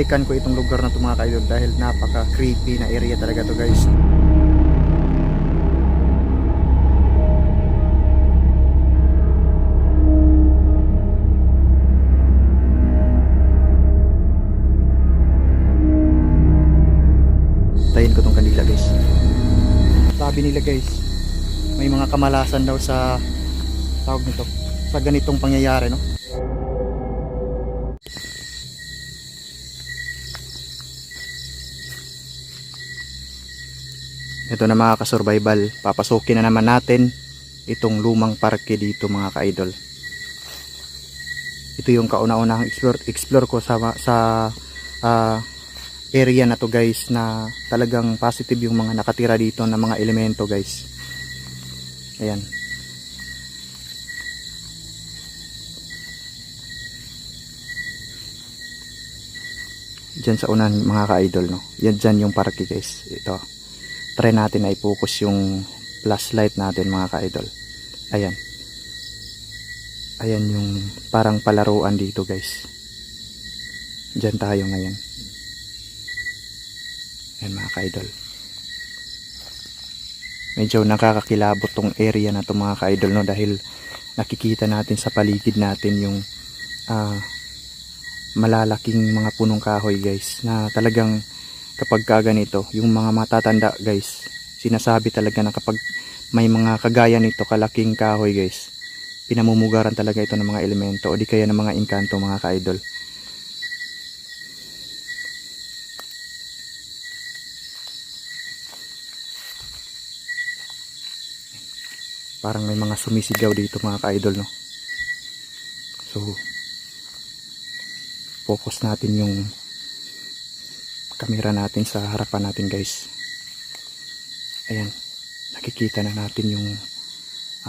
binalik-balikan ko itong lugar na to mga kaidol dahil napaka creepy na area talaga to guys. Tayin ko tong kandila guys. Sabi nila guys, may mga kamalasan daw sa tawag nito sa ganitong pangyayari no. Ito na mga ka-survival, papasukin na naman natin itong lumang parke dito mga ka-idol. Ito yung kauna-unahang explore, explore ko sa, sa ah, area na to guys na talagang positive yung mga nakatira dito na mga elemento guys. Ayan. Diyan sa unan mga ka-idol no. Yan dyan yung parke guys. Ito. Try natin na i-focus yung flashlight natin mga ka-idol. Ayan. Ayan yung parang palaruan dito guys. Diyan tayo ngayon. Ayan mga ka-idol. Medyo nakakakilabot tong area na to mga ka-idol no dahil nakikita natin sa paligid natin yung ah, malalaking mga punong kahoy guys na talagang kapag ka ganito yung mga matatanda guys sinasabi talaga na kapag may mga kagaya nito kalaking kahoy guys pinamumugaran talaga ito ng mga elemento o di kaya ng mga inkanto mga ka-idol. Parang may mga sumisigaw dito mga ka-idol no? So focus natin yung camera natin sa harapan natin guys. Ayan. Nakikita na natin yung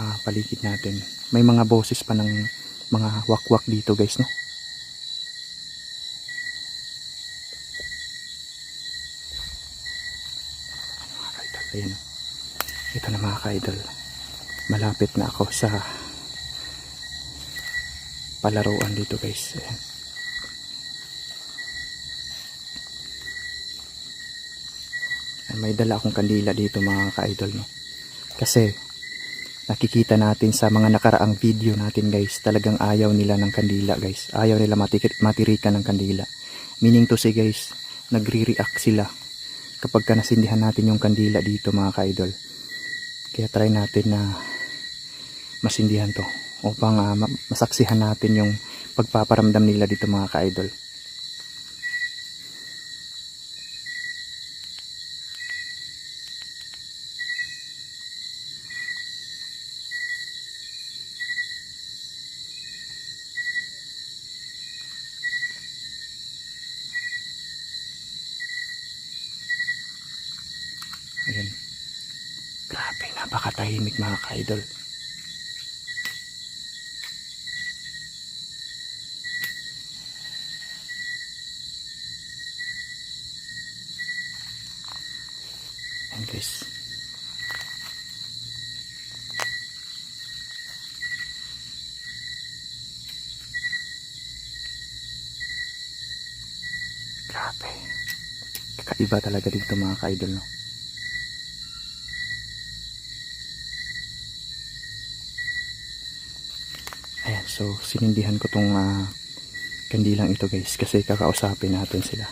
ah, paligid natin. May mga boses pa ng mga wakwak dito guys no? Ayan. Ito na mga ka-idol. Malapit na ako sa palaruan dito guys. Ayan may dala akong kandila dito mga ka-idol no? kasi nakikita natin sa mga nakaraang video natin guys talagang ayaw nila ng kandila guys. Ayaw nila matikit, matirikan ng kandila. Meaning to say guys nagre-react sila kapag ka nasindihan natin yung kandila dito mga ka-idol. Kaya try natin na masindihan to upang ma- masaksihan natin yung pagpaparamdam nila dito mga ka-idol napakatahimik mga ka-idol. Ayan guys. Grabe. Kakaiba talaga dito mga ka-idol no. So sinindihan ko tong ah, kandilang ito guys kasi kakausapin natin sila.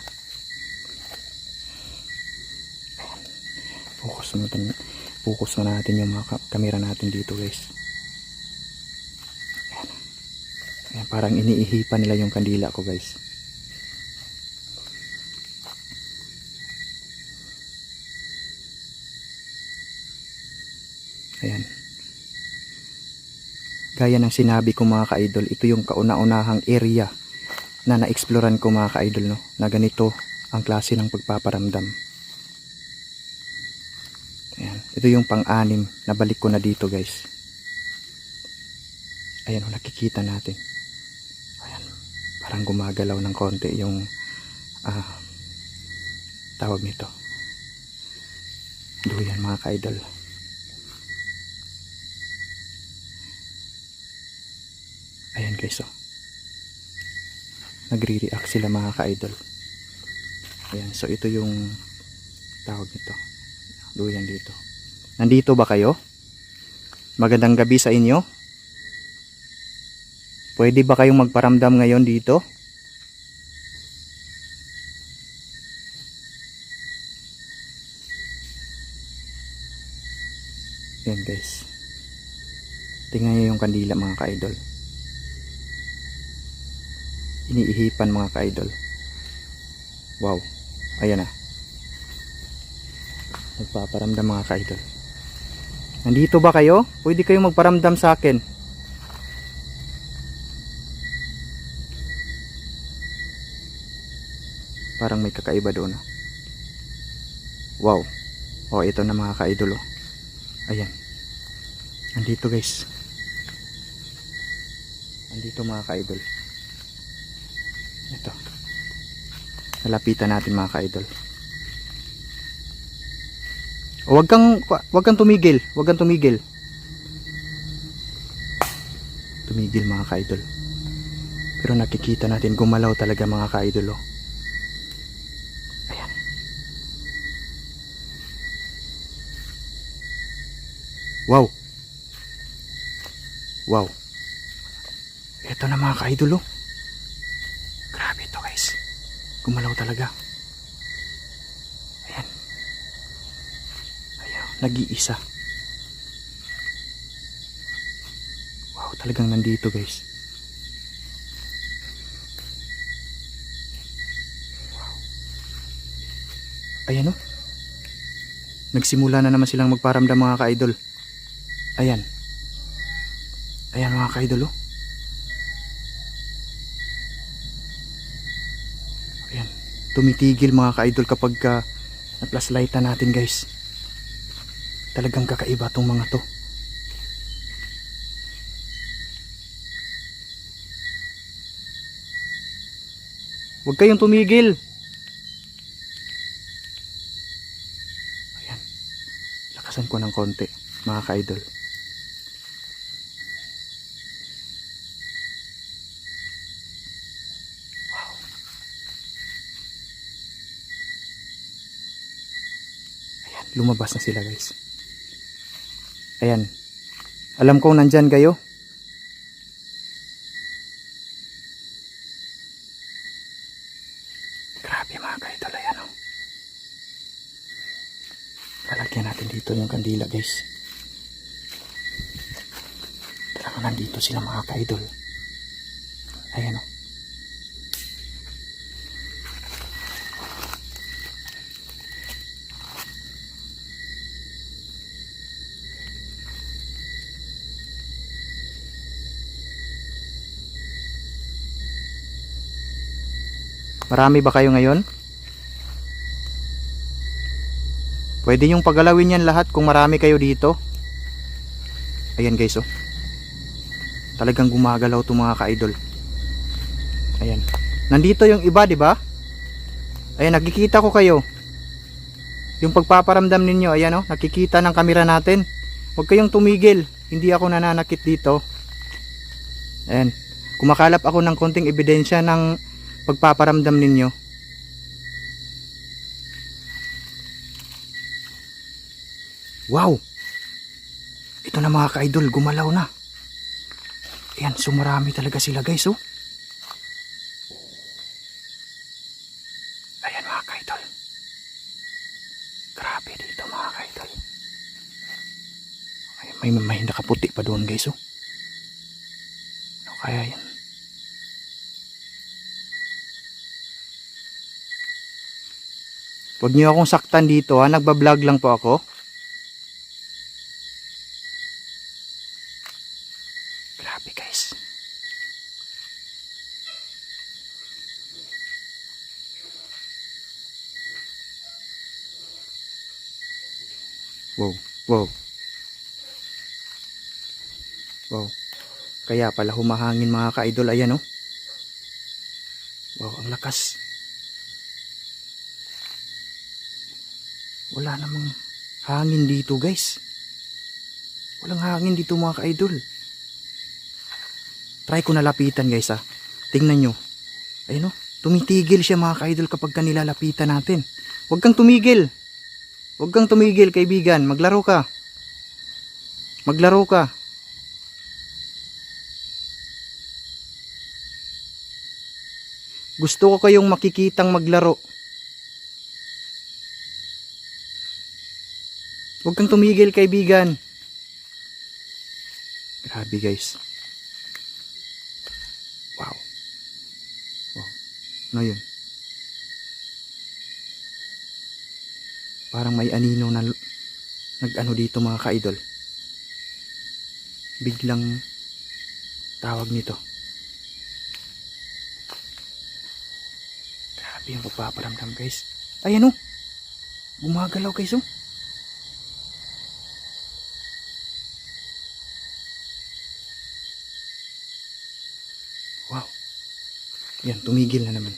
Focus mo natin, focus mo natin yung mga ka- camera natin dito guys. Ayan. Ayan, parang iniihipan nila yung kandila ko guys. Gaya ng sinabi ko mga ka-idol, ito yung kauna-unahang area na na-exploran ko mga ka-idol, no? Na ganito ang klase ng pagpaparamdam. Ayan. Ito yung pang-anim na balik ko na dito guys. Ayan, oh, nakikita natin. Ayan, parang gumagalaw ng konti yung ah, tawag nito. Duyan mga ka-idol. Ayan guys oh. nagre-react sila mga ka-idol. Ayan, so ito yung tawag nito. Duyan dito. Nandito ba kayo? Magandang gabi sa inyo. Pwede ba kayong magparamdam ngayon dito? Yan guys. Tingnan nyo yung kandila mga ka-idol. Iniihipan mga ka-idol. Wow. Ayan na. Nagpaparamdam mga ka-idol. Nandito ba kayo? Pwede kayong magparamdam sa akin. Parang may kakaiba doon. ah. Wow. Oh, ito na mga ka-idol. Oh. Ayan. Nandito guys. Nandito mga ka-idol. Ito. Nalapitan natin mga ka-idol. Wag kang wag kang tumigil, wag kang tumigil. Tumigil mga ka-idol. Pero nakikita natin gumalaw talaga mga ka-idol. Oh. Wow. Wow. Ito na mga ka-idol. Oh. Grabe ito guys. Gumalaw talaga. Ayan. Ayan, nag-iisa. Wow, talagang nandito guys. Wow. Ayan oh. Nagsimula na naman silang magparamdam mga ka-idol. Ayan. Ayan mga ka-idol oh. Tumitigil mga ka-idol kapag ka na-flashlightan natin guys. Talagang kakaiba tong mga to. Huwag kayong tumigil. Ayan. Lakasan ko ng konti mga ka-idol. Lumabas na sila guys. Ayan. Alam kong nandyan kayo. Grabe mga kaidol, ayan o. Lalagyan natin dito yung kandila guys. Talagang nandito sila mga kaidol. Ayan o. Marami ba kayo ngayon? Pwede yung pagalawin yan lahat kung marami kayo dito. Ayan guys oh. Talagang gumagalaw to mga ka-idol. Ayan. Nandito yung iba, di ba? Ayan, nakikita ko kayo. Yung pagpaparamdam ninyo, ayan oh, nakikita ng kamera natin. Huwag kayong tumigil. Hindi ako nananakit dito. Ayan. Kumakalap ako ng konting ebidensya ng pagpaparamdam ninyo. Wow! Ito na mga ka-idol, gumalaw na. Ayan, sumarami talaga sila guys, oh. Ayan mga ka-idol. Grabe dito mga ka-idol. Ay, may, may nakaputi pa doon guys, oh. Ano kaya yan? Huwag niyo akong saktan dito ha, nagbablog lang po ako. Grabe guys. Wow, wow. Wow. Kaya pala humahangin mga ka-idol, ayan oh. Wow, ang lakas. Wala namang hangin dito guys. Walang hangin dito mga ka-idol. Try ko na lapitan guys ha. Tingnan nyo. Ayun o, tumitigil siya mga ka-idol kapag ka nilalapitan natin. Huwag kang tumigil. Huwag kang tumigil kaibigan, maglaro ka. Maglaro ka. Gusto ko kayong makikitang maglaro. Huwag kang tumigil kaibigan. Grabe guys. Wow. Wow. Ano yun? Parang may anino na nag-ano dito mga ka-idol. Biglang tawag nito. Grabe yung pagpaparamdam guys. Ay ano? Gumagalaw guys oh. Yan, tumigil na naman.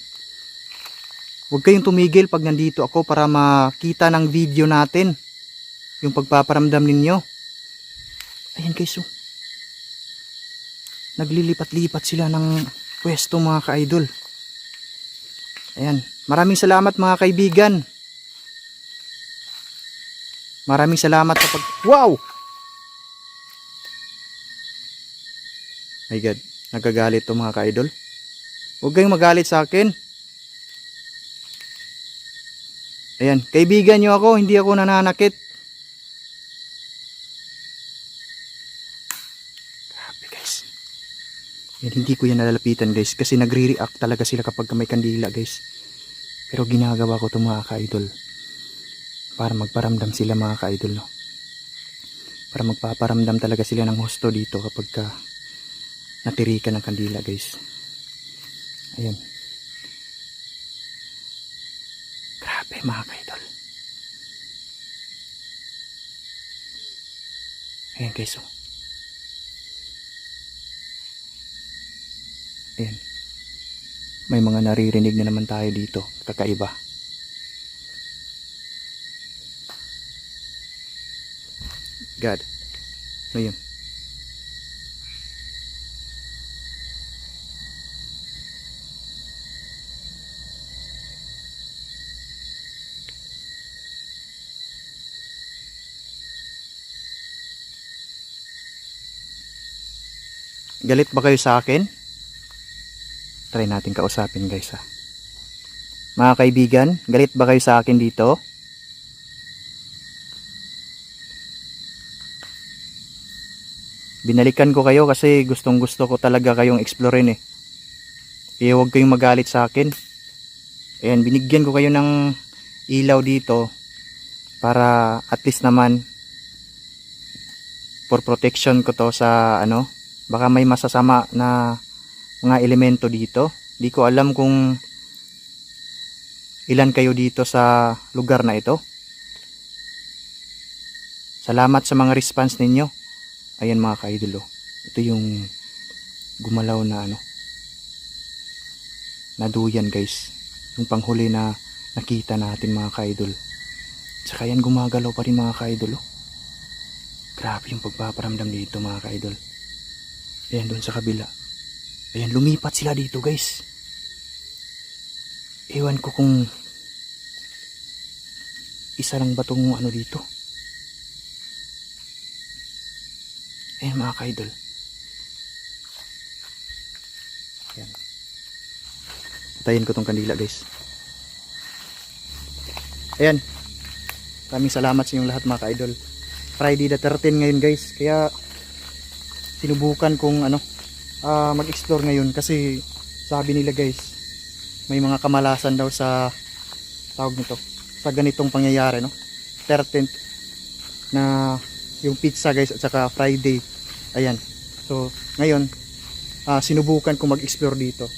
Huwag kayong tumigil pag nandito ako para makita ng video natin. Yung pagpaparamdam ninyo. Ayan guys, oh. Naglilipat-lipat sila ng pwesto mga ka-idol. Ayan. Maraming salamat mga kaibigan. Maraming salamat sa pag... Wow! My God. Nagagalit to mga ka-idol. Huwag kayong magalit sa akin. Ayan, kaibigan nyo ako, hindi ako nananakit. Grabe guys. Yan, hindi ko yan nalalapitan guys kasi nagre-react talaga sila kapag may kandila guys. Pero ginagawa ko to mga ka-idol. Para magparamdam sila mga ka-idol no. Para magpaparamdam talaga sila ng husto dito kapag ka natirikan ng kandila guys. Ayan. Grabe mga kaidol. Ayan guys oh. Ayan. May mga naririnig na naman tayo dito. Kakaiba. God. Ano Galit ba kayo sa akin? Try natin kausapin guys ha. Mga kaibigan, galit ba kayo sa akin dito? Binalikan ko kayo kasi gustong gusto ko talaga kayong explorein eh. Kaya huwag kayong magalit sa akin. Ayan, binigyan ko kayo ng ilaw dito para at least naman for protection ko to sa ano baka may masasama na mga elemento dito. Di ko alam kung ilan kayo dito sa lugar na ito. Salamat sa mga response ninyo. Ayan mga kaidolo. Ito yung gumalaw na ano. Naduyan guys. Yung panghuli na nakita natin mga kaidol. Tsaka yan gumagalaw pa rin mga ka-idol oh. Grabe yung pagpaparamdam dito mga ka-idol. Ayan doon sa kabila. Ayan lumipat sila dito guys. Ewan ko kung isa lang ba tong ano dito. Ayan mga ka-idol. Ayan. Patayin ko tong kandila guys. Ayan. Maraming salamat sa inyong lahat mga ka-idol. Friday the 13 ngayon guys. Kaya sinubukan kong ano ah, mag-explore ngayon kasi sabi nila guys may mga kamalasan daw sa tawag nito sa ganitong pangyayari no 13th na yung pizza guys at saka Friday ayan so ngayon ah, sinubukan kong mag-explore dito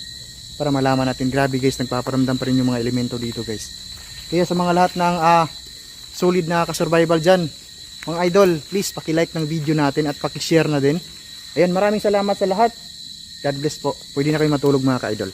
para malaman natin grabe guys nagpaparamdam pa rin yung mga elemento dito guys kaya sa mga lahat ng ah, solid na ka-survival dyan. Mga idol, please paki-like ng video natin at paki-share na din. Ayan, maraming salamat sa lahat. God bless po. Pwede na kayo matulog mga ka-idol.